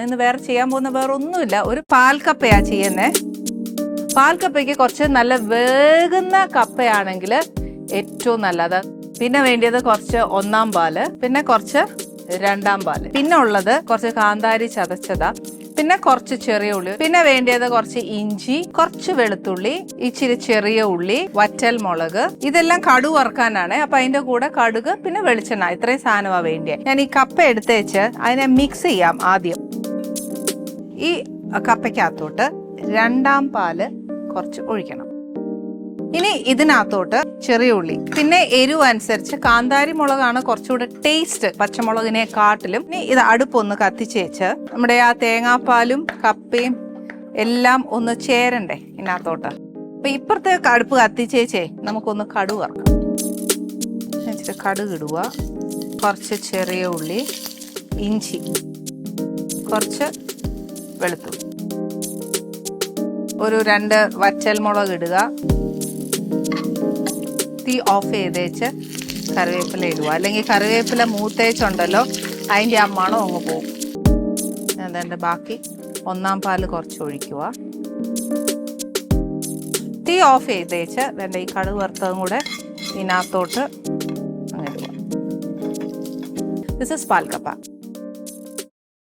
ഇന്ന് വേറെ ചെയ്യാൻ പോകുന്ന വേറെ ഒന്നുമില്ല ഒരു പാൽക്കപ്പയാ ചെയ്യുന്നേ. പാൽക്കപ്പയ്ക്ക് കുറച്ച് നല്ല വേകുന്ന കപ്പയാണെങ്കിൽ ഏറ്റവും നല്ലത്. പിന്നെ വേണ്ടിയത് കുറച്ച് ഒന്നാം പാൽ പിന്നെ കുറച്ച് രണ്ടാം പാൽ. പിന്നെ ഉള്ളത് കുറച്ച് കാന്താരി ചതച്ചതാ. പിന്നെ കുറച്ച് ചെറിയ ഉള്ളി. പിന്നെ വേണ്ടിയത് കുറച്ച് ഇഞ്ചി കുറച്ച് വെളുത്തുള്ളി ഇച്ചിരി ചെറിയ ഉള്ളി വറ്റൽ മുളക്. ഇതെല്ലാം കടു വറുക്കാനാണ്. അപ്പൊ അതിന്റെ കൂടെ കടുക് പിന്നെ വെളിച്ചെണ്ണ. ഇത്രയും സാധനമാണ് വേണ്ടിയത് ഞാൻ ഈ കപ്പ എടുത്തേച്ച് അതിനെ മിക്സ് ചെയ്യാം ആദ്യം. ഈ കപ്പയ്ക്കകത്തോട്ട് രണ്ടാം പാൽ കുറച്ച് ഒഴിക്കണം. ഇനി ഇതിനകത്തോട്ട് ചെറിയ ഉള്ളി പിന്നെ എരിവ് അനുസരിച്ച് കാന്താരി മുളകാണ് കുറച്ചുകൂടെ ടേസ്റ്റ് പച്ചമുളകിനെ കാട്ടിലും. ഇനി ഇത് അടുപ്പൊന്ന് കത്തിച്ചേച്ച് നമ്മുടെ ആ തേങ്ങാപ്പാലും കപ്പയും എല്ലാം ഒന്ന് ചേരണ്ടേ ഇതിനകത്തോട്ട്. അപ്പൊ ഇപ്പുറത്തെ അടുപ്പ് കത്തിച്ചേച്ചേ നമുക്കൊന്ന് കടുക് വറക്കാം. ഇച്ചിരി കടുക് ഇടുക. കുറച്ച് ചെറിയ ഉള്ളി ഇഞ്ചി കുറച്ച് വെളുത്തുള്ളി. ഒരു രണ്ട് വറ്റൽ മുളക് ഇടുക. തീ ഓഫ് ചെയ്തേച്ച് കറിവേപ്പില ഇടുക. അല്ലെങ്കിൽ കറിവേപ്പില മൂത്തേച്ചുണ്ടല്ലോ അതിന്റെ ആ മണം അങ്ങ് പോകും. അതെന്റെ ബാക്കി ഒന്നാം പാൽ കുറച്ച് ഒഴിക്കുക. തീ ഓഫ് ചെയ്തേച്ച് വേണ്ട ഈ കടുക് വറുത്തതും കൂടെ ഇതിനകത്തോട്ട് അങ്ങനെ ഇടുക. This is പാൽക്കപ്പ.